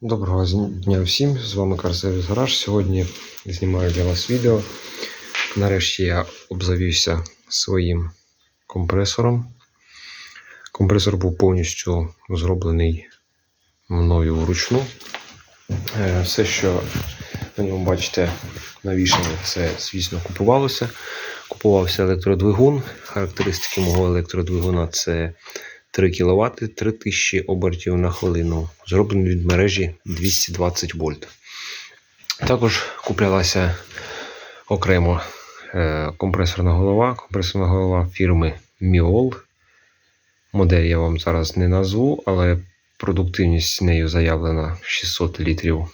Доброго дня всім! З вами Карсервіс Гараж. Сьогодні знімаю для вас відео. Нарешті я обзавівся своїм компресором. Компресор був повністю зроблений мною вручну. Е, Все, що ви ньому бачите навішане, це, звісно, купувалося. Купувався електродвигун. Характеристики мого електродвигуна це 3 кВт, 3000 обертів на хвилину, зроблений від мережі 220 вольт. Також куплялася окремо е, компресорна голова, компресорна голова фірми Miol. Модель я вам зараз не назву, але продуктивність нею заявлена 600 літрів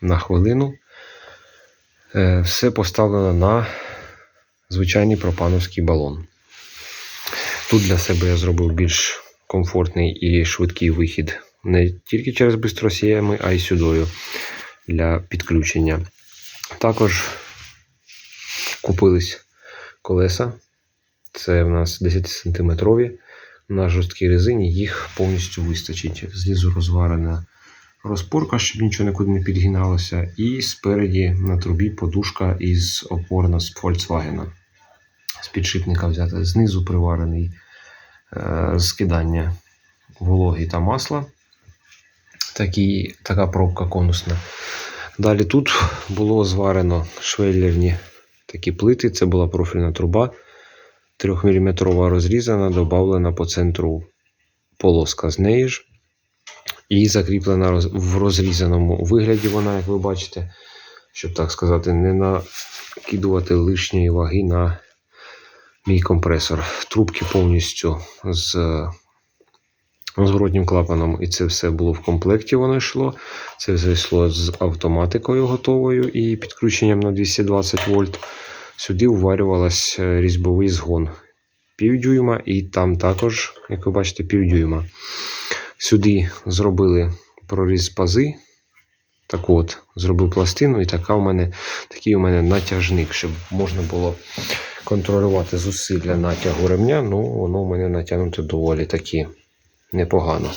на хвилину. Е, Все поставлено на звичайний пропановський балон. Тут для себе я зробив більш комфортний і швидкий вихід не тільки через бистросіями, а й сюдою для підключення. Також купились колеса. Це в нас 10 сантиметрові. На жорсткій резині їх повністю вистачить. Знизу розварена розпорка, щоб нічого нікуди не підгиналося. І спереді на трубі подушка із опорна з Volkswagen. З підшипника взята. Знизу приварений скидання вологи та масла. Такі, така пробка конусна. Далі тут було зварено швеллерні такі плити. Це була профільна труба. 3-мм розрізана, додавлена по центру полоска з неї ж. І закріплена в розрізаному вигляді вона, як ви бачите, щоб так сказати, не накидувати лишньої ваги на мій компресор. Трубки повністю з зворотнім клапаном, і це все було в комплекті. Воно йшло. Це все йшло з автоматикою готовою і підключенням на 220 вольт. Сюди уварювалась е, різьбовий згон півдюйма, і там також, як ви бачите, півдюйма. Сюди зробили проріз пази. Так от, зробив пластину, і така у мене, такий у мене натяжник, щоб можна було контролювати зусилля натягу ремня. Ну, воно у мене натягнуте доволі таки непогано.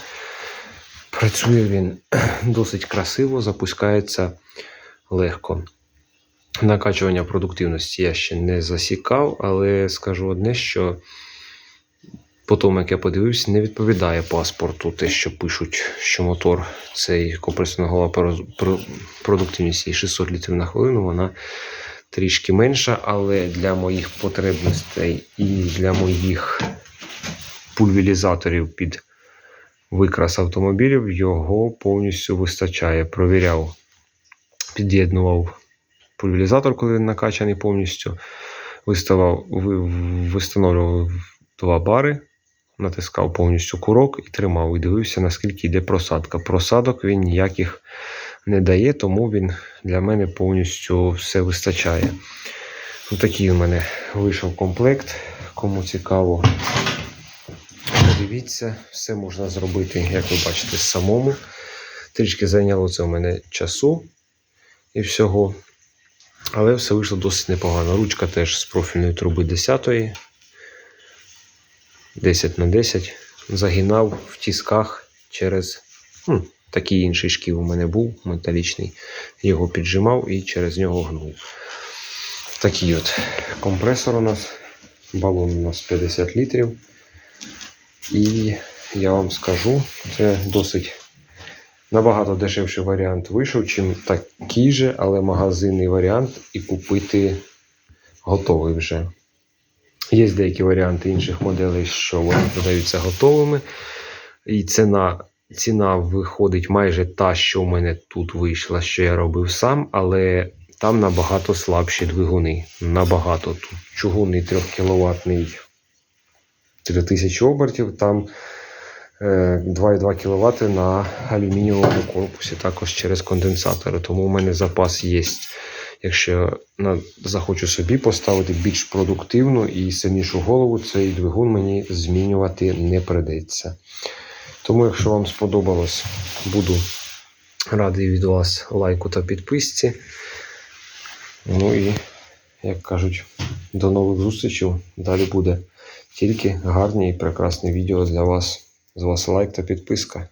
Працює він досить красиво, запускається легко. Накачування продуктивності я ще не засікав, але скажу одне, що по тому, як я подивився, не відповідає паспорту те, що пишуть, що мотор цей компресорна голова про- про- продуктивність 600 літрів на хвилину, вона трішки менша, але для моїх потребностей і для моїх пульверізаторів під викрас автомобілів його повністю вистачає. Провіряв, під'єднував пульверізатор, коли він накачаний повністю. Виставав, встановлював два бари, натискав повністю курок і тримав. І дивився, наскільки йде просадка. Просадок він ніяких не дає, тому він для мене повністю все вистачає. Такий у мене вийшов комплект. Кому цікаво, Подивіться, все можна зробити, як ви бачите, самому. Трішки зайняло це у мене часу і всього. Але все вийшло досить непогано. Ручка теж з профільної труби 10 10 на 10 Загинав в тісках через ну, такий інший шків у мене був металічний. Його піджимав і через нього гнув. Такий от компресор у нас. Балон у нас 50 літрів. І я вам скажу, це досить набагато дешевший варіант вийшов, чим такий же, але магазинний варіант, і купити готовий вже. Є деякі варіанти інших моделей, що вони продаються готовими. І ціна, ціна виходить майже та, що в мене тут вийшла, що я робив сам, але там набагато слабші двигуни. Набагато. Тут чугунний 3 кВт 3000 обертів, там е, 2,2 кВт на алюмінієвому корпусі, також через конденсатори. Тому у мене запас є. Якщо на, захочу собі поставити більш продуктивну і сильнішу голову, цей двигун мені змінювати не придеться. Тому, якщо вам сподобалось, буду радий від вас лайку та підписці. Ну і, як кажуть, до нових зустрічей. Далі буде тільки гарні і прекрасні відео для вас. З вас лайк та підписка.